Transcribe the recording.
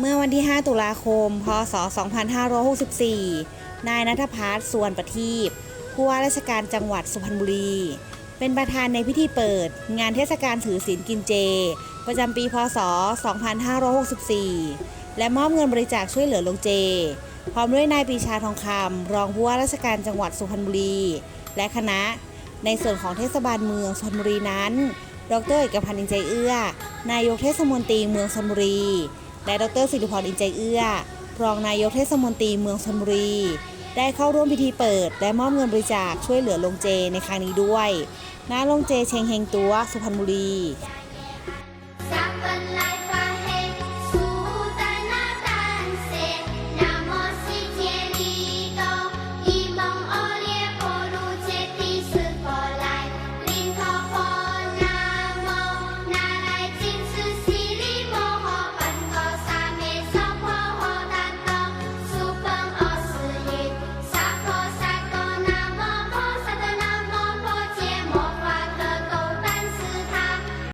เมื่อวันที่ 5 ตุลาคม พศ 2564 นายนัทพัฒน์สวนประทีปผู้ว่าราชการจังหวัดสุพรรณบุรี เป็นประธานในพิธีเปิด งานเทศกาลถือศีลกินเจ ประจำปี พศ 2564 และมอบเงินบริจาคช่วยเหลือลงเจ พร้อมด้วยนายปีชาทองคำรองผู้ว่าราชการจังหวัดสุพรรณบุรี และคณะ ในส่วนของเทศบาลเมืองสุพรรณบุรีนั้น ดรเอกพันธ์อินใจเอื้อ นายกเทศมนตรีเมืองชลบุรี และดรสิริพรอินใจเอื้อพรองนายกเทศมนตรีเมืองชนบุรี ได้เข้าร่วมพิธีเปิด และมอบเงินบริจาคช่วยเหลือลงเจในครั้งนี้ด้วยณโรงเจเชงเฮงตัวสุพรรณบุรี